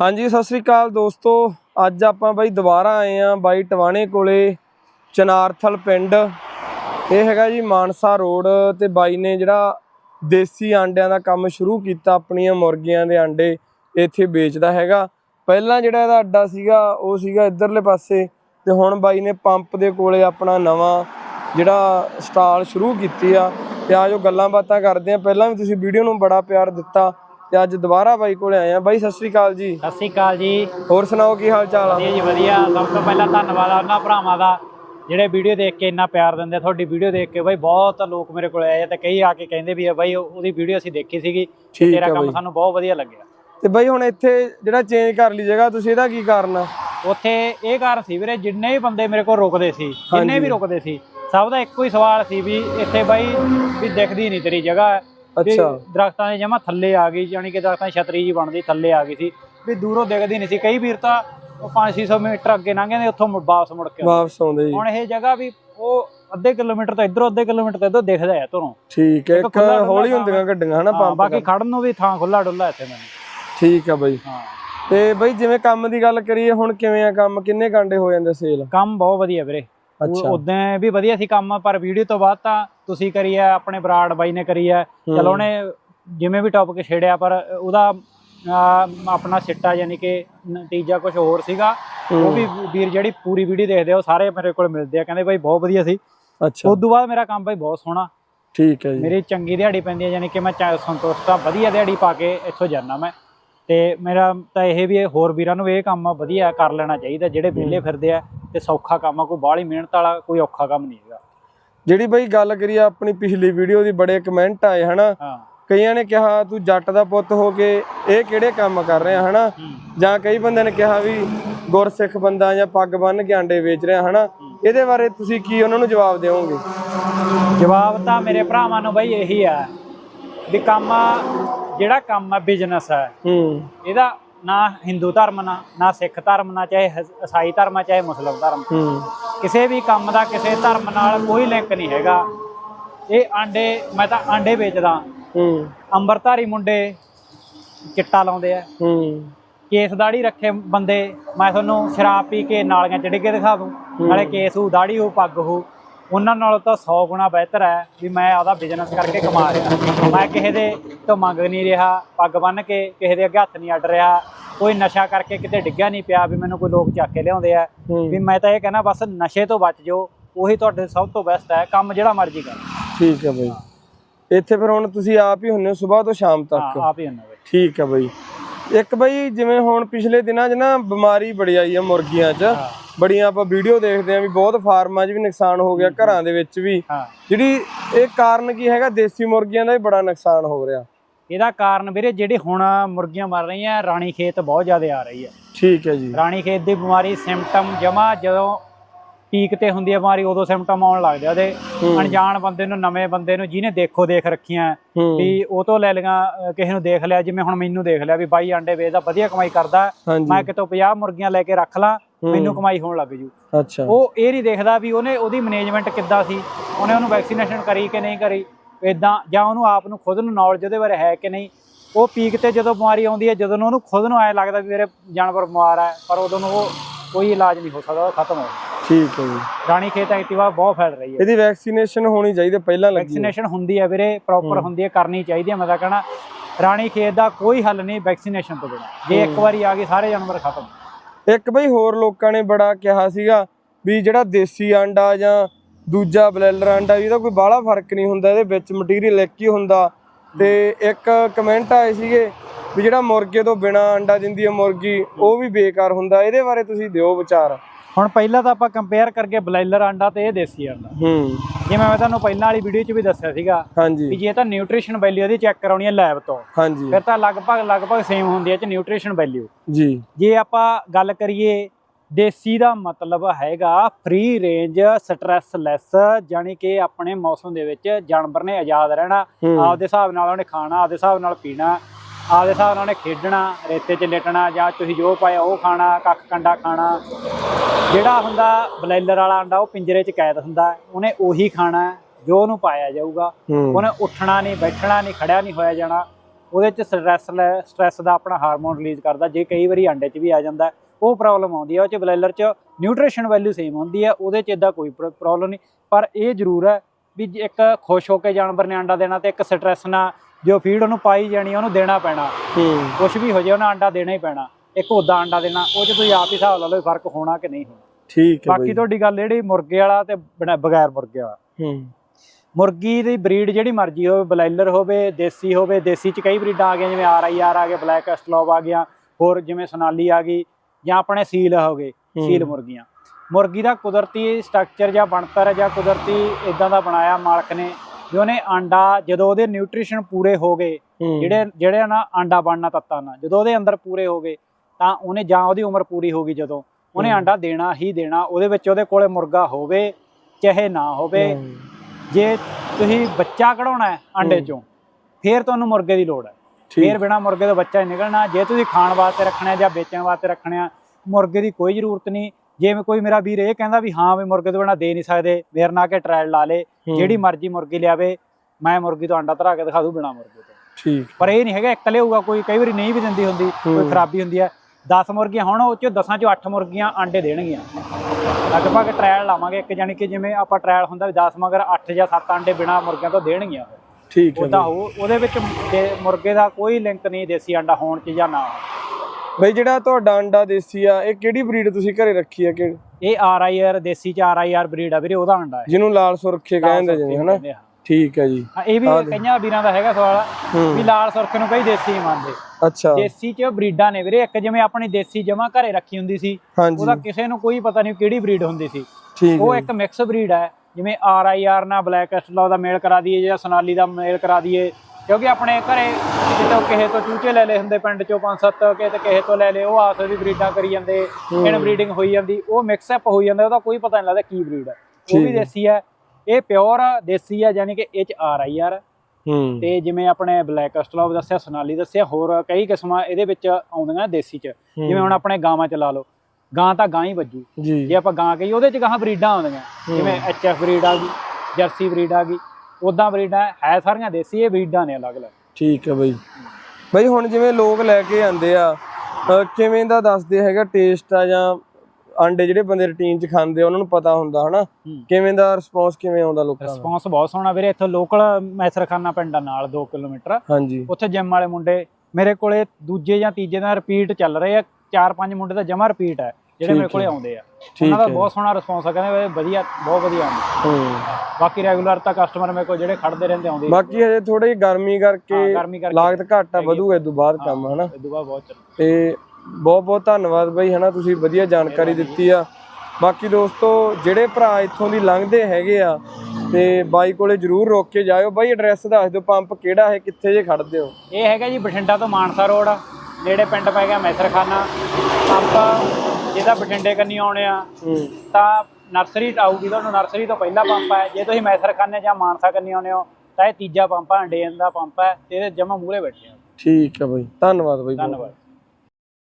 ਹਾਂਜੀ, ਸਤਿ ਸ੍ਰੀ ਅਕਾਲ ਦੋਸਤੋ। ਅੱਜ ਆਪਾਂ ਬਾਈ ਦੁਬਾਰਾ ਆਏ ਆ ਬਾਈ ਟਵਾਣੇ ਕੋਲੇ, ਚਨਾਰਥਲ ਪਿੰਡ। ਇਹ ਹੈਗਾ ਜੀ ਮਾਨਸਾ ਰੋਡ ਤੇ ਬਾਈ ਨੇ ਜਿਹੜਾ ਦੇਸੀ ਆਂਡਿਆਂ ਦਾ ਕੰਮ ਸ਼ੁਰੂ ਕੀਤਾ ਆਪਣੀਆਂ ਮੁਰਗੀਆਂ ਦੇ ਆਂਡੇ ਇੱਥੇ ਵੇਚਦਾ ਹੈਗਾ। ਪਹਿਲਾਂ ਜਿਹੜਾ ਇਹਦਾ ਅੱਡਾ ਸੀਗਾ, ਉਹ ਸੀਗਾ ਇਧਰਲੇ ਪਾਸੇ ਤੇ ਹੁਣ ਬਾਈ ਨੇ ਪੰਪ ਦੇ ਕੋਲੇ ਆਪਣਾ ਨਵਾਂ ਜਿਹੜਾ ਸਟਾਲ ਸ਼ੁਰੂ ਕੀਤੀ ਆ। ਤੇ ਆਜੋ ਗੱਲਾਂ ਬਾਤਾਂ ਕਰਦੇ ਆ। ਪਹਿਲਾਂ ਵੀ ਤੁਸੀਂ ਵੀਡੀਓ ਨੂੰ ਬੜਾ ਪਿਆਰ ਦਿੱਤਾ। ਤੇ ਅੱਜ ਦੁਬਾਰਾ ਬਾਈ ਕੋਲੇ ਆਏ ਆ। ਬਾਈ ਸਤਿ ਸ੍ਰੀ ਅਕਾਲ ਜੀ। ਸਤਿ ਸ਼੍ਰੀ ਅਕਾਲ ਜੀ। ਹੋਰ ਸੁਣਾਓ ਕੀ ਹਾਲ ਚਾਲ ਆ? ਵਧੀਆ ਜੀ ਵਧੀਆ। ਸਭ ਤੋਂ ਪਹਿਲਾਂ ਧੰਨਵਾਦ ਆ ਉਹਨਾਂ ਭਰਾਵਾਂ ਦਾ ਜਿਹੜੇ ਵੀਡੀਓ ਦੇਖ ਕੇ ਇੰਨਾ ਪਿਆਰ ਦਿੰਦੇ ਆ। ਤੁਹਾਡੀ ਵੀਡੀਓ ਦੇਖ ਕੇ ਬਾਈ ਬਹੁਤ ਲੋਕ ਮੇਰੇ ਕੋਲ ਆਏ ਤੇ ਕਈ ਆ ਕੇ ਕਹਿੰਦੇ ਵੀ ਆ ਬਾਈ ਉਹ- ਉਹਦੀ ਵੀਡੀਓ ਅਸੀਂ ਦੇਖੀ ਸੀਗੀ ਤੇਰਾ ਕੰਮ। ਸਾਨੂੰ ਬਹੁਤ ਵਧੀਆ ਲੱਗਿਆ। ਤੇ ਬਾਈ ਹੁਣ ਇੱਥੇ ਜਿਹੜਾ ਚੇਂਜ ਕਰ ਲਈ ਜਗ੍ਹਾ ਤੁਸੀਂ ਇਹਦਾ ਕੀ ਕਾਰਨ ਆ? ਉੱਥੇ ਇਹ ਕਾਰਨ ਸੀ ਵੀਰੇ ਜਿੰਨੇ ਵੀ ਬੰਦੇ ਮੇਰੇ ਕੋਲ ਰੁਕਦੇ ਸੀ ਜਿੰਨੇ ਵੀ ਰੁਕਦੇ ਸੀ ਸਭ ਦਾ ਇੱਕੋ ਹੀ ਸਵਾਲ ਸੀ ਵੀ ਇੱਥੇ ਬਾਈ ਵੀ ਦਿਖਦੀ ਨਹੀਂ ਤੇਰੀ ਜਗ੍ਹਾ। ਅੱਛਾ। ਦਰਖਤਾਂ ਦੇ ਜਮਾ ਥੱਲੇ ਆ ਗਈ ਯਾਨੀ ਕਿ ਦਰਖਤਾਂ ਦੀ ਛਤਰੀ ਜੀ ਬਣਦੀ ਥੱਲੇ ਆ ਗਈ ਸੀ। ਵੀ ਦੂਰੋਂ ਦਿਖਦੀ ਨਹੀਂ ਸੀ। ਕਈ ਵੀਰ ਤਾਂ 5-600 ਮੀਟਰ ਅੱਗੇ ਲੰਘ ਜਾਂਦੇ ਉੱਥੋਂ ਵਾਪਸ ਮੁੜ ਕੇ। ਵਾਪਸ ਆਉਂਦੇ ਜੀ। ਹੁਣ ਇਹ ਜਗ੍ਹਾ ਵੀ ਉਹ ਅੱਧੇ ਕਿਲੋਮੀਟਰ ਤੋਂ ਇਧਰੋਂ ਅੱਧੇ ਕਿਲੋਮੀਟਰ ਤੋਂ ਇਧਰੋਂ ਦਿਖਦਾ ਹੈ ਤੁਹਾਨੂੰ ਠੀਕ ਹੈ ਇੱਕ ਹੌਲੀ ਹੁੰਦੀਆਂ ਗੱਡੀਆਂ ਹਨਾ ਪੰਪ ਬਾਕੀ ਖੜਨ ਨੂੰ ਵੀ ਥਾਂ ਖੁੱਲਾ ਡੁੱਲਾ ਇੱਥੇ ਮੈਨੂੰ। ਠੀਕ ਆ ਬਾਈ। ਹਾਂ। ਤੇ ਬਾਈ ਜਿਵੇਂ ਕੰਮ ਦੀ ਗੱਲ ਕਰੀਏ ਹੁਣ ਕਿਵੇਂ ਆ ਕੰਮ? ਕਿੰਨੇ ਕਾਂਡੇ ਹੋ ਜਾਂਦੇ ਸੇਲ ਕੰਮ ਬਹੁਤ ਵਧੀਆ ਵੀਰੇ। ਅੱਛਾ। ਉਦੋਂ ਵੀ ਵਧੀਆ ਸੀ ਕੰਮ ਪਰ ਵੀਡੀਓ ਤੋਂ ਬਾਅਦ ਤਾਂ ਤੁਸੀਂ ਕਰੀ ਹੈ ਆਪਣੇ ਬਰਾੜ ਬਾਈ ਨੇ ਕਰੀ ਹੈ। ਚਲੋ ਉਹਨੇ ਜਿਵੇਂ ਵੀ ਟੌਪਿਕ ਛੇੜਿਆ ਪਰ ਉਹਦਾ ਆਪਣਾ ਸਿੱਟਾ ਯਾਨੀ ਕਿ ਨਤੀਜਾ ਕੁਝ ਹੋਰ ਸੀਗਾ। ਉਹ ਵੀ ਵੀਰ ਜਿਹੜੀ ਪੂਰੀ ਵੀਡੀਓ ਦੇਖਦੇ ਆ ਉਹ ਸਾਰੇ ਮੇਰੇ ਕੋਲ ਮਿਲਦੇ ਆ। ਕਹਿੰਦੇ ਬਾਈ ਬਹੁਤ ਵਧੀਆ ਸੀ। ਅੱਛਾ। ਉਸ ਤੋਂ ਬਾਅਦ ਮੇਰਾ ਕੰਮ ਬਾਈ ਬਹੁਤ ਸੋਹਣਾ। ਠੀਕ ਹੈ ਜੀ। ਮੇਰੀ ਚੰਗੀ ਦਿਹਾੜੀ ਪੈਂਦੀ ਹੈ ਯਾਨੀ ਕਿ ਮੈਂ ਸੰਤੁਸ਼ਟ ਆ ਵਧੀਆ ਦਿਹਾੜੀ ਪਾ ਕੇ ਇੱਥੋਂ ਜਾਣਾ ਮੈਂ। ਤੇ ਮੇਰਾ ਤਾਂ ਇਹ ਵੀ ਹੈ ਹੋਰ ਵੀਰਾਂ ਨੂੰ ਇਹ ਕੰਮ ਵਧੀਆ ਕਰ ਲੈਣਾ ਚਾਹੀਦਾ ਜਿਹੜੇ ਵਿਹਲੇ ਫਿਰਦੇ ਆ ਤੇ ਸੌਖਾ ਕੰਮ ਆ ਕੋਈ ਬਾਹਲੀ ਮਿਹਨਤ ਵਾਲਾ ਕੋਈ ਔਖਾ ਕੰਮ ਨਹੀਂ ਹੈਗਾ। ਜਿਹੜੀ ਬਾਈ ਗੱਲ ਕਰੀਏ ਆਪਣੀ ਪਿਛਲੀ ਵੀਡੀਓ ਦੀ ਬੜੇ ਕਮੈਂਟ ਆਏ ਹਨਾ? ਕਈਆਂ ਨੇ ਕਿਹਾ ਤੂੰ ਜੱਟ ਦਾ ਪੁੱਤ ਹੋ ਕੇ ਇਹ ਕਿਹੜੇ ਕੰਮ ਕਰ ਰਿਹਾ ਹਨਾ। ਜਾਂ ਕਈ ਬੰਦਿਆਂ ਨੇ ਕਿਹਾ ਵੀ ਗੁਰਸਿੱਖ ਬੰਦਾ ਜਾਂ ਪੱਗ ਬੰਨ ਕੇ ਆਂਡੇ ਵੇਚ ਰਿਹਾ ਹਨਾ? ਇਹਦੇ ਬਾਰੇ ਤੁਸੀਂ ਕੀ ਉਹਨਾਂ ਨੂੰ ਜਵਾਬ ਦਿਓਗੇ? ਜਵਾਬ ਤਾਂ ਮੇਰੇ ਭਰਾਵਾਂ ਨੂੰ ਬਈ ਇਹੀ ਆ ਵੀ ਕੰਮ ਜਿਹੜਾ ਕੰਮ ਆ ਬਿਜ਼ਨਸ ਹੈ ਹੂੰ। ਇਹਦਾ ਨਾ ਹਿੰਦੂ ਧਰਮ ਨਾਲ ਨਾ ਸਿੱਖ ਧਰਮ ਨਾਲ ਚਾਹੇ ਈਸਾਈ ਧਰਮ ਆ ਚਾਹੇ ਮੁਸਲਮ ਧਰਮ। ਹੂੰ। ਕਿਸੇ ਵੀ ਕੰਮ ਦਾ ਕਿਸੇ ਧਰਮ ਨਾਲ ਕੋਈ ਲਿੰਕ ਨਹੀਂ ਹੈਗਾ। ਇਹ ਆਂਡੇ ਮੈਂ ਤਾਂ ਆਂਡੇ ਵੇਚਦਾ। ਹੂੰ। ਅੰਬਰਧਾਰੀ ਮੁੰਡੇ ਚਿੱਟਾ ਲਾਉਂਦੇ ਆ। ਹੂੰ। ਕੇਸ ਦਾੜੀ ਰੱਖੇ ਬੰਦੇ ਮੈਂ ਤੁਹਾਨੂੰ ਸ਼ਰਾਬ ਪੀ ਕੇ ਨਾਲੀਆਂ ਚੜ ਕੇ ਦਿਖਾ ਦੂੰ। ਨਾਲੇ ਕੇਸ ਹੋ ਦਾੜੀ ਹੋ ਪੱਗ ਹੋ। ਉਹਨਾਂ ਨਾਲੋਂ ਤਾਂ 100 ਗੁਣਾ ਬਿਹਤਰ ਹੈ ਵੀ ਮੈਂ ਆਪਦਾ ਬਿਜ਼ਨਸ ਕਰਕੇ ਕਮਾ ਰਿਹਾ। ਮੈਂ ਕਿਸੇ ਦੇ ਤੋਂ ਮੰਗ ਨਹੀਂ ਰਿਹਾ ਪੱਗ ਬੰਨ ਕੇ ਕਿਸੇ ਦੇ ਅੱਗੇ ਹੱਥ ਨਹੀਂ ਅੱਡ ਰਿਹਾ ਕੋਈ ਨਸ਼ਾ ਕਰਕੇ ਕਿਤੇ ਡਿੱਗਿਆ ਨਹੀਂ ਪਿਆ ਵੀ ਮੈਨੂੰ ਕੋਈ ਲੋਕ ਚੱਕ ਕੇ ਲਿਆਉਂਦੇ ਆ। ਹੂੰ। ਵੀ ਮੈਂ ਤਾਂ ਇਹ ਕਹਿੰਦਾ ਬਸ ਨਸ਼ੇ ਤੋਂ ਬਚ ਜਾਓ ਉਹੀ ਤੁਹਾਡੇ ਸਭ ਤੋਂ ਬੈਸਟ ਹੈ ਕੰਮ ਜਿਹੜਾ ਮਰਜ਼ੀ ਕਰੋ। ਠੀਕ ਹੈ ਬਾਈ। ਇੱਥੇ ਫਿਰ ਹੁਣ ਤੁਸੀਂ ਆਪ ਹੀ ਹੁੰਨੇ ਹੋ ਸਵੇਰ ਤੋਂ ਸ਼ਾਮ ਤੱਕ। ਹਾਂ ਆਪ ਹੀ ਹੁੰਦਾ ਬਈ। ਠੀਕ ਹੈ ਬਾਈ। ਇੱਕ ਬਾਈ ਜਿਵੇਂ ਹੁਣ ਪਿਛਲੇ ਦਿਨਾਂ 'ਚ ਨਾ ਬਿਮਾਰੀ ਬੜੀ ਆਈ ਆ ਮੁਰਗੀਆਂ 'ਚ। ਬੜੀਆਂ ਆਪਾਂ ਵੀਡੀਓ ਦੇਖਦੇ ਆ ਵੀ ਬਹੁਤ ਫਾਰਮਾਂ 'ਚ ਵੀ ਨੁਕਸਾਨ ਹੋ ਗਿਆ ਘਰਾਂ ਦੇ ਵਿੱਚ ਵੀ। ਜਿਹੜੀ ਇਹ ਕਾਰਨ ਕੀ ਹੈਗਾ ਦੇਸੀ ਮੁਰਗੀਆਂ ਦਾ ਵੀ ਬੜਾ ਨੁਕਸਾਨ ਹੋ ਰਿਹਾ। ਇਹਦਾ ਕਾਰਨ ਵੀਰੇ ਜਿਹੜੇ ਹੁਣ ਮੁਰਗੀਆਂ ਮਰ ਰਹੀਆਂ ਰਾਣੀ ਖੇਤ ਬਹੁਤ ਜ਼ਿਆਦਾ ਆ ਰਹੀ ਹੈ। ਠੀਕ ਹੈ ਜੀ। ਰਾਣੀ ਖੇਤ ਦੀ ਬਿਮਾਰੀ ਸਿੰਪਟਮ ਜਮਾ ਜਦੋਂ ਪੀਕ ਤੇ ਹੁੰਦੀ ਹੈ ਬਿਮਾਰੀ ਉਦੋਂ ਸਿੰਪਟਮ ਆਉਣ ਲੱਗਦੇ ਆ ਉਹਦੇ। ਅਣਜਾਣ ਬੰਦੇ ਨੂੰ ਨਵੇਂ ਬੰਦੇ ਨੂੰ ਜਿਹਨੇ ਦੇਖੋ ਦੇਖ ਰੱਖੀਆਂ ਵੀ ਉਹ ਤੋਂ ਲੈ ਅਹ ਕਿਸੇ ਨੂੰ ਦੇਖ ਲਿਆ ਜਿਵੇਂ ਹੁਣ ਮੈਨੂੰ ਦੇਖ ਲਿਆ ਵੀ ਬਾਈ ਆਂਡੇ ਵੇਚਦਾ ਵਧੀਆ ਕਮਾਈ ਕਰਦਾ ਮੈਂ ਕਿਤੋਂ 50 ਮੁਰਗੀਆਂ ਲੈ ਕੇ ਰੱਖ ਲਾਂ ਮੈਨੂੰ ਕਮਾਈ ਹੋਣ ਲੱਗ ਜੂ। ਅੱਛਾ। ਉਹ ਇਹ ਨਹੀਂ ਦੇਖਦਾ ਵੀ ਉਹਨੇ ਉਹਦੀ ਮੈਨੇਜਮੈਂਟ ਕਿੱਦਾਂ ਸੀ ਉਹਨੇ ਉਹਨੂੰ ਵੈਕਸੀਨੇਸ਼ਨ ਕਰੀ ਕਿ ਨਹੀਂ ਕਰੀ ਇਦਾਂ ਜਾਂ ਉਹਨੂੰ ਆਪ ਨੂੰ ਖੁਦ ਨੂੰ ਨੌਲੇਜ ਉਹਦੇ ਬਾਰੇ ਹੈ ਕਿ ਨਹੀਂ ਉਹ ਪੀਕ ਤੇ ਜਦੋਂ ਬਿਮਾਰੀ ਆਉਂਦੀ ਹੈ ਜਦੋਂ ਉਹਨੂੰ ਖੁਦ ਨੂੰ ਐ ਲੱਗਦਾ ਵੀ ਮੇਰੇ ਜਾਨਵਰ ਬਿਮਾਰ ਹੈ ਪਰ ਉਦੋਂ ਉਹ ਕੋਈ ਇਲਾਜ ਨਹੀਂ ਹੋ ਸਕਦਾ ਉਹ ਖਤਮ ਹੋ ਗਿਆ ਠੀਕ ਹੈ ਜੀ। ਰਾਣੀ ਖੇਤ ਐਕਟਿਵਾ ਬਹੁਤ ਫੈਲ ਰਹੀ ਹੈ। ਇਹਦੀ ਵੈਕਸੀਨੇਸ਼ਨ ਹੋਣੀ ਚਾਹੀਦੀ ਪਹਿਲਾਂ ਲੱਗੀ ਵੈਕਸੀਨੇਸ਼ਨ ਹੁੰਦੀ ਹੈ ਵੀਰੇ ਪ੍ਰੋਪਰ ਹੁੰਦੀ ਹੈ ਕਰਨੀ ਚਾਹੀਦੀ ਹੈ। ਮੈਂ ਤਾਂ ਕਹਣਾ ਰਾਣੀ ਖੇਤ ਦਾ ਕੋਈ ਹੱਲ ਨਹੀਂ ਵੈਕਸੀਨੇਸ਼ਨ ਤੋਂ ਬਿਨਾਂ। ਜੇ ਇੱਕ ਵਾਰੀ ਆ ਗਈ ਸਾਰੇ ਜਾਨਵਰ ਖਤਮ। ਇੱਕ ਬਈ ਹੋਰ ਲੋਕਾਂ ਨੇ ਬੜਾ ਕਿਹਾ ਸੀਗਾ ਵੀ ਜਿਹੜਾ ਦੇਸੀ ਆਂਡਾ ਜਾਂ ਦੂਜਾ ਬਲੈਲਰ ਆਂਡਾ ਇਹਦਾ ਕੋਈ ਬਾਹਲਾ ਫ਼ਰਕ ਨਹੀਂ ਹੁੰਦਾ ਇਹਦੇ ਵਿੱਚ ਮਟੀਰੀਅਲ ਇੱਕ ਹੀ ਹੁੰਦਾ। ਤੇ ਇੱਕ ਕਮੈਂਟ ਆਏ ਸੀਗੇ ਵੀ ਜਿਹੜਾ ਮੁਰਗੇ ਤੋਂ ਬਿਨਾ ਆਂਡਾ ਦਿੰਦੀ ਹੈ ਮੁਰਗੀ ਉਹ ਵੀ ਬੇਕਾਰ ਹੁੰਦਾ। ਇਹਦੇ ਬਾਰੇ ਤੁਸੀਂ ਦਿਓ ਵਿਚਾਰ। ਹੁਣ ਪਹਿਲਾਂ ਤਾਂ ਆਪਾਂ ਕੰਪੇਅਰ ਕਰਕੇ ਬਲਾਈਲਰ ਆਂਡਾ ਤੇ ਇਹ ਦੇਸੀ ਆਂਡਾ। ਹੂੰ। ਜਿਵੇਂ ਮੈਂ ਤੁਹਾਨੂੰ ਪਹਿਲਾਂ ਵਾਲੀ ਵੀਡੀਓ 'ਚ ਵੀ ਦੱਸਿਆ ਸੀਗਾ ਵੀ ਹਾਂਜੀ ਜੇ ਤਾਂ ਨਿਊਟ੍ਰੀਸ਼ਨ ਵੈਲਿਊ ਇਹਦੀ ਚੈੱਕ ਕਰਾਉਣੀ ਹੈ ਲੈਬ ਤੋਂ ਹਾਂਜੀ। ਫਿਰ ਤਾਂ ਲਗਭਗ ਲਗਭਗ ਸੇਮ ਹੁੰਦੀ ਹੈ ਚ ਨਿਊਟ੍ਰੀਸ਼ਨ ਵੈਲਿਊ ਜੀ। ਜੇ ਆਪਾਂ ਗੱਲ ਕਰੀਏ ਦੇਸੀ ਦਾ ਮਤਲਬ ਹੈਗਾ ਫ੍ਰੀ ਰੇਂਜ ਸਟ੍ਰੈਸਲੈਸ ਜਾਨੀ ਕਿ ਆਪਣੇ ਮੌਸਮ ਦੇ ਵਿੱਚ ਜਾਨਵਰ ਨੇ ਆਜ਼ਾਦ ਰਹਿਣਾ ਹੂੰ। ਆਪਦੇ ਹਿਸਾਬ ਨਾਲ ਉਹਨੇ ਖਾਣਾ ਆਪਦੇ ਹਿਸਾਬ ਨਾਲ ਪੀਣਾ ਆਪਦੇ ਹਿਸਾਬ ਨਾਲ ਉਹਨੇ ਖੇਡਣਾ ਰੇਤੇ 'ਚ ਲੇਟਣਾ ਜਾਂ ਤੁਸੀਂ ਜੋ ਪਾਇਆ ਉਹ ਖਾਣਾ ਕੱਖ ਕੰਡਾ ਖਾਣਾ। ਜਿਹੜਾ ਹੁੰਦਾ ਬਲੈਲਰ ਵਾਲਾ ਅੰਡਾ ਉਹ ਪਿੰਜਰੇ 'ਚ ਕੈਦ ਹੁੰਦਾ ਉਹਨੇ ਉਹੀ ਖਾਣਾ ਜੋ ਉਹਨੂੰ ਪਾਇਆ ਜਾਊਗਾ। ਉਹਨੇ ਉੱਠਣਾ ਨਹੀਂ ਬੈਠਣਾ ਨਹੀਂ ਖੜਿਆ ਨਹੀਂ ਹੋਇਆ ਜਾਣਾ। ਉਹਦੇ ਚ ਸਟ੍ਰੈਸ ਸਟ੍ਰੈਸ ਦਾ ਆਪਣਾ ਹਾਰਮੋਨ ਰਿਲੀਜ਼ ਕਰਦਾ ਜੇ ਕਈ ਵਾਰੀ ਅੰਡੇ 'ਚ ਵੀ ਆ ਜਾਂਦਾ ਉਹ ਪ੍ਰੋਬਲਮ ਆਉਂਦੀ ਹੈ ਉਹ ਚ ਬਲੈਲਰ 'ਚ ਨਿਊਟ੍ਰੀਸ਼ਨ ਵੈਲਿਊ ਸੇਮ ਹੁੰਦੀ ਹੈ ਉਹਦੇ 'ਚ ਇਦਾਂ ਕੋਈ ਪ੍ਰੋਬਲਮ ਨਹੀਂ। ਪਰ ਇਹ ਜ਼ਰੂਰ ਹੈ ਵੀ ਇੱਕ ਖੁਸ਼ ਹੋ ਕੇ ਜਾਨਵਰ ਨੇ ਅੰਡਾ ਦੇਣਾ ਤੇ ਇੱਕ ਸਟ੍ਰੈਸ ਨਾਲ ਜੋ ਫੀਡ ਉਹਨੂੰ ਪਾਈ ਜਾਣੀ ਉਹਨੂੰ ਦੇਣਾ ਪੈਣਾ। ਕੁਝ ਵੀ ਹੋ ਜਾਏ ਉਹਨਾਂ ਅੰਡਾ ਦੇਣਾ ਹੀ ਪੈਣਾ। ਇੱਕ ਉਦਾਂ ਅੰਡਾ ਦੇਣਾ ਉਹ ਚ ਤੁਸੀਂ ਆਪ ਹੀ ਹਿਸਾਬ ਲਾ ਲਓ ਫ਼ਰਕ ਹੋਣਾ ਕਿ ਨਹੀਂ ਹੋਣਾ। ਠੀਕ ਹੈ ਬਾਕੀ ਤੁਹਾਡੀ ਗੱਲ ਜਿਹੜੀ ਮੁਰਗੇ ਵਾਲਾ ਤੇ ਬਗੈਰ ਮੁਰਗੇ ਵਾਲਾ। ਹੂੰ। ਮੁਰਗੀ ਦੀ ਬਰੀਡ ਜਿਹੜੀ ਮਰਜ਼ੀ ਹੋਵੇ ਬਲਾਈਲਰ ਹੋਵੇ ਦੇਸੀ ਹੋਵੇ ਦੇਸੀ ਚ ਕਈ ਬਰੀਡਾਂ ਆ ਗਈਆਂ ਜਿਵੇਂ ਆਰ ਆਈ ਆਰ ਆ ਗਿਆ ਬਲੈਕ ਐਸਟਲੋਬ ਆ ਗਿਆ ਹੋਰ ਜਿਵੇਂ ਸੋਨਾਲੀ ਆ ਗਈ ਜਾਂ ਆਪਣੇ ਸੀਲ ਹੋ ਗਏ। ਸੀਲ ਮੁਰਗੀਆਂ। ਮੁਰਗੀ ਦਾ ਕੁਦਰਤੀ ਸਟਰਕਚਰ ਜਾਂ ਬਣਤਰ ਜਾਂ ਕੁਦਰਤੀ ਇਦਾਂ ਦਾ ਬਣਾਇਆ ਮਾਲਕ ਨੇ ਵੀ ਉਹਨੇ ਆਂਡਾ ਜਦੋਂ ਉਹਦੇ ਨਿਊਟ੍ਰੀਸ਼ਨ ਪੂਰੇ ਹੋ ਗਏ ਹੂੰ। ਜਿਹੜੇ ਜਿਹੜੇ ਨਾ ਆਂਡਾ ਬਣਨਾ ਤੱਤਾਂ ਨਾਲ ਜਦੋਂ ਉਹਦੇ ਅੰਦਰ ਪੂਰੇ ਹੋ ਗਏ ਤਾਂ ਉਹਨੇ ਜਾਂ ਉਹਦੀ ਉਮਰ ਪੂਰੀ ਹੋ ਗਈ ਜਦੋਂ ਉਹਨੇ ਹੂੰ। ਆਂਡਾ ਦੇਣਾ ਹੀ ਦੇਣਾ ਉਹਦੇ ਵਿੱਚ ਉਹਦੇ ਕੋਲੇ ਮੁਰਗਾ ਹੋਵੇ ਚਾਹੇ ਨਾ ਹੋਵੇ ਹੂੰ। ਜੇ ਤੁਸੀਂ ਬੱਚਾ ਕਢਾਉਣਾ ਹੈ ਆਂਡੇ ਹੂੰ। ਚੋਂ ਫੇਰ ਤੁਹਾਨੂੰ ਮੁਰਗੇ ਦੀ ਲੋੜ ਹੈ ਫੇਰ ਬਿਨਾ ਮੁਰਗੇ ਤੋਂ ਬੱਚਾ ਨਹੀਂ ਨਿਕਲਣਾ ਜੇ ਤੁਸੀਂ ਖਾਣ ਵਾਸਤੇ ਰੱਖਣਾ ਹੈ ਜਾਂ ਵੇਚਣ ਵਾਸਤੇ ਰੱਖਣਾ ਹੈ, ਮੁਰਗੇ ਦੀ ਕੋਈ ਜ਼ਰੂਰਤ ਨਹੀਂ ਜੇ ਮੈਂ ਕੋਈ ਮੇਰਾ ਵੀਰ ਇਹ ਕਹਿੰਦਾ ਵੀ ਹਾਂ ਵੀ ਮੁਰਗੇ ਤੋਂ ਬਿਨਾ ਦੇ ਨਹੀਂ ਸਕਦੇ ਮੇਰੇ ਨਾਲ ਕੇ ਟ੍ਰਾਇਲ ਲਾ ਲੇ। ਜਿਹੜੀ ਮਰਜ਼ੀ ਮੁਰਗੀ ਲਿਆਵੇ ਮੈਂ ਮੁਰਗੀ ਤੋਂ ਅੰਡਾ ਧਰਾ ਕੇ ਦਿਖਾ ਦੂੰ ਬਿਨਾ ਮੁਰਗੇ ਤੋਂ ਠੀਕ ਪਰ ਇਹ ਨਹੀਂ ਹੈਗਾ ਇੱਕ ਲਿਆਊਗਾ ਕੋਈ ਕਈ ਵਾਰੀ ਨਹੀਂ ਵੀ ਦਿੰਦੀ ਹੁੰਦੀ ਕੋਈ। ਖਰਾਬੀ ਹੁੰਦੀ ਹੈ 10 ਮੁਰਗੀਆਂ ਹੁਣ ਉਹ ਚੋਂ 10 ਚੋਂ 8 ਮੁਰਗੀਆਂ ਆਂਡੇ ਦੇਣਗੀਆਂ ਲਗਭਗ ਟ੍ਰਾਇਲ ਲਾਵਾਂਗੇ ਇੱਕ ਜਾਨੀ ਕਿ ਜਿਵੇਂ ਆਪਾਂ ਟ੍ਰਾਇਲ ਹੁੰਦਾ ਵੀ 10 ਮਗਰ 8 ਜਾਂ 7 ਆਂਡੇ ਬਿਨਾ ਮੁਰਗੀਆਂ ਤੋਂ ਦੇਣਗੀਆਂ। ਠੀਕ ਹੈ ਉਹਦਾ ਉਹਦੇ ਵਿੱਚ ਮੁਰਗੇ ਦਾ ਕੋਈ ਲਿੰਕ ਨਹੀਂ ਦੇਸੀ ਅੰਡਾ ਹੋਣ ਚ ਜਾਂ ਨਾ ਬਈ ਜਿਹੜਾ ਤੁਹਾਡਾ ਅੰਡਾ ਦੇਸੀ ਆ ਇਹ ਕਿਹੜੀ ਬਰੀਡ ਤੁਸੀਂ ਘਰੇ ਰੱਖੀ ਆ ਕਿ ਇਹ ਆਰ ਆਈ ਆਰ ਦੇਸੀ ਚ ਆਰ ਆਈ ਆਰ ਬਰੀਡ ਆ ਵੀਰੇ ਉਹਦਾ ਅੰਡਾ ਹੈ। ਜਿਹਨੂੰ ਲਾਲ ਸੁਰਖੇ ਕਹਿੰਦੇ ਜਿਵੇਂ ਹਨਾ। ਠੀਕ ਹੈ ਜੀ। ਇਹ ਵੀ। ਕਈਆਂ ਵੀਰਾਂ ਦਾ ਹੈਗਾ ਸਵਾਲ। ਵੀ ਲਾਲ ਸੁਰਖ ਨੂੰ ਕਈ ਦੇਸੀ ਮੰਨਦੇ। ਅੱਛਾ। ਦੇਸੀ ਚ ਬਰੀਡਾਂ ਨੇ ਵੀਰੇ ਇੱਕ ਜਿਵੇਂ ਆਪਣੀ ਦੇਸੀ ਜਮਾ ਘਰੇ ਰੱਖੀ ਹੁੰਦੀ ਸੀ ਉਹਦਾ ਕਿਸੇ ਨੂੰ ਕੋਈ ਪਤਾ ਨਹੀਂ ਕਿਹੜੀ ਬਰੀਡ ਹੁੰਦੀ ਸੀ। ਉਹ ਇੱਕ ਮਿਕਸ ਬਰੀਡ ਹੈ ਜਿਵੇਂ ਆਰ ਆਈ ਆਰ ਨਾਲ ਬਲੈਕ ਐਸਟਲਾ ਦਾ ਮੇਲ ਕਰਾ ਦਈਏ ਜਾਂ ਸੋਨਾਲੀ ਦਾ ਮੇਲ ਕਰਾ ਦਈਏ ਕਿਉਂਕਿ ਆਪਣੇ ਘਰੇ ਕਿਤੋਂ ਕਿਸੇ ਤੋਂ ਚੂਚੇ ਲੈ ਲਏ ਹੁੰਦੇ ਪਿੰਡ ਚੋਂ ਪੰਜ ਸੱਤ ਕਿਤੇ ਕਿਸੇ ਤੋਂ ਲੈ ਲਏ ਉਹ ਆਪਸ ਦੀ ਬਰੀਡਾਂ ਕਰੀ ਜਾਂਦੇ ਇਨ ਬਰੀਡਿੰਗ ਹੋਈ ਜਾਂਦੀ ਉਹ ਮਿਕਸ ਅਪ ਹੋਈ ਜਾਂਦਾ ਉਹਦਾ ਕੋਈ ਪਤਾ ਨਹੀਂ ਲੱਗਦਾ ਕੀ ਬਰੀਡ ਹੈ ਉਹ ਵੀ। ਦੇਸੀ ਹੈ ਇਹ ਪਿਓਰ ਦੇਸੀ ਹੈ ਯਾਨੀ ਕਿ ਇਹ ਚ ਆਰ ਆਈ ਆਰ ਹੂੰ। ਤੇ ਜਿਵੇਂ ਆਪਣੇ ਬਲੈਕ ਐਸਟਲੋਬ ਦੱਸਿਆ ਸੋਨਾਲੀ ਦੱਸਿਆ ਹੋਰ ਕਈ ਕਿਸਮਾਂ ਇਹਦੇ ਵਿੱਚ ਆਉਂਦੀਆਂ ਦੇਸੀ ਚ। ਜਿਵੇਂ ਹੁਣ ਆਪਣੇ ਗਾਵਾਂ ਚ ਲਾ ਲਓ ਗਾਂ ਤਾਂ ਗਾਂ ਹੀ ਵੱਜੂ। ਜੀ। ਆਪਾਂ ਗਾਂ ਕਹੀ ਉਹਦੇ ਚ ਗਾਂ ਬਰੀਡਾਂ ਆਉਂਦੀਆਂ। ਜਿਵੇਂ ਐਚਐਫ ਬਰੀਡ ਆ ਗਈ ਜਰਸੀ ਬਰੀਡ ਆ ਗਈ ਉਦਾਂ ਬਰੀਡਾਂ ਹੈ ਸਾਰੀਆਂ ਦੇਸੀ ਇਹ ਬਰੀਡਾਂ ਨੇ ਅਲੱਗ-ਅਲੱਗ। ਠੀਕ ਹੈ ਬਈ। ਬਈ ਹੁਣ ਜਿਵੇਂ ਲੋਕ ਲੈ ਕੇ ਆਂਦੇ ਆ ਅਹ ਕਿਵੇਂ ਦਾ ਦੱਸਦੇ ਹੈਗਾ ਟੇਸਟ ਆ ਜਾਂ ਆਂਡੇ ਜਿਹੜੇ ਬੰਦੇ ਰੁਟੀਨ ਚ ਖਾਂਦੇ ਆ ਉਹਨਾਂ ਨੂੰ ਪਤਾ ਹੁੰਦਾ ਹਨਾ? ਹੂੰ। ਕਿਵੇਂ ਦਾ ਰਿਸਪੌਂਸ ਕਿਵੇਂ ਆਉਂਦਾ ਲੋਕਾਂ ਦਾ? ਰਿਸਪੌਂਸ ਬਹੁਤ ਸੋਹਣਾ ਵੀਰੇ ਇੱਥੋਂ ਲੋਕਲ ਮੈਸਰਖਾਨਾ ਪਿੰਡ ਆ ਨਾਲ 2 ਕਿਲੋਮੀਟਰ। ਹਾਂਜੀ। ਉੱਥੇ ਜਿਮ ਵਾਲੇ ਮੁੰਡੇ ਮੇਰੇ ਕੋਲੇ ਦੂਜੇ ਜਾਂ ਤੀਜੇ ਦਾ ਰਿਪੀਟ ਚੱਲ ਰਹੇ ਆ ਚਾਰ ਪੰਜ ਮੁੰਡੇ ਦਾ ਜਮਾ ਰਿਪੀਟ ਹੈ। ਜਿਹੜੇ ਮੇਰੇ ਕੋਲੇ। ਆਉਂਦੇ ਆ। ਉਹਨਾਂ ਦਾ। ਬਹੁਤ ਸੋਹਣਾ ਰਿਸਪੌਂਸ ਆ ਕਹਿੰਦੇ ਵਧੀਆ ਬਹੁਤ ਵਧੀਆ ਆਉਂਦੇ। ਹੂੰ। ਬਾਕੀ ਰੈਗੂਲਰ ਤਾਂ ਕਸਟਮਰ ਮੇਰੇ ਕੋਲ ਜਿਹੜੇ ਖੜਦੇ ਰਹਿੰਦੇ ਆਉਂਦੇ ਬਾਕੀ ਹਜੇ ਥੋੜੀ ਗਰਮੀ ਕਰਕੇ ਲਾਗਤ ਘੱਟ ਆ ਵਧੂਗਾ ਇਸ ਤੋਂ ਬਾਅਦ ਕੰਮ ਹਨਾ? ਬਹੁਤ ਚੱਲ ਤੇ ਬਹੁਤ ਬਹੁਤ ਧੰਨਵਾਦ ਬਈ ਹਨਾ? ਤੁਸੀਂ ਵਧੀਆ ਜਾਣਕਾਰੀ ਦਿੱਤੀ ਆ। ਬਾਕੀ ਦੋਸਤੋ ਜਿਹੜੇ ਭਰਾ ਇੱਥੋਂ ਦੀ ਲੰਘਦੇ ਹੈਗੇ ਆ ਤੇ ਬਾਈ ਕੋਲੇ ਜਰੂਰ ਰੋਕ ਕੇ ਜਾਇਓ। ਬਾਈ ਐਡਰੈਸ ਦੱਸ ਦਿਓ ਪੰਪ ਕਿਹੜਾ ਹੈ ਕਿੱਥੇ ਜੇ ਖੜਦੇ ਹੋ? ਇਹ ਹੈਗਾ ਜੀ ਬਠਿੰਡਾ ਤੋਂ ਮਾਨਸਾ ਰੋਡ ਨੇੜੇ ਪਿੰਡ ਪੈ ਗਿਆ ਮੈਸਰਖਾਨਾ। ਪੰਪ ਜਿਹਦਾ ਬਠਿੰਡੇ ਕੰਨੀ ਆਉਣੇ ਆ ਤਾਂ ਨਰਸਰੀ ਆਊਗੀ ਤੁਹਾਨੂੰ ਨਰਸਰੀ ਤੋਂ ਪਹਿਲਾ ਪੰਪ ਹੈ। ਜੇ ਤੁਸੀਂ ਮੈਸਰਖਾਨੇ ਜਾਂ ਮਾਨਸਾ ਕੰਨੀ ਆਉਣੇ ਹੋ ਤਾਂ ਇਹ ਤੀਜਾ ਪੰਪ ਹੈ ਅੰਡੇਨ ਦਾ ਪੰਪ ਹੈ ਤੇ ਇਹਦੇ ਜਮਾ ਮੂਹਰੇ ਬੈਠੇ ਆ। ਠੀਕ ਹੈ ਬਾਈ। ਧੰਨਵਾਦ ਬਾਈ। ਧੰਨਵਾਦ।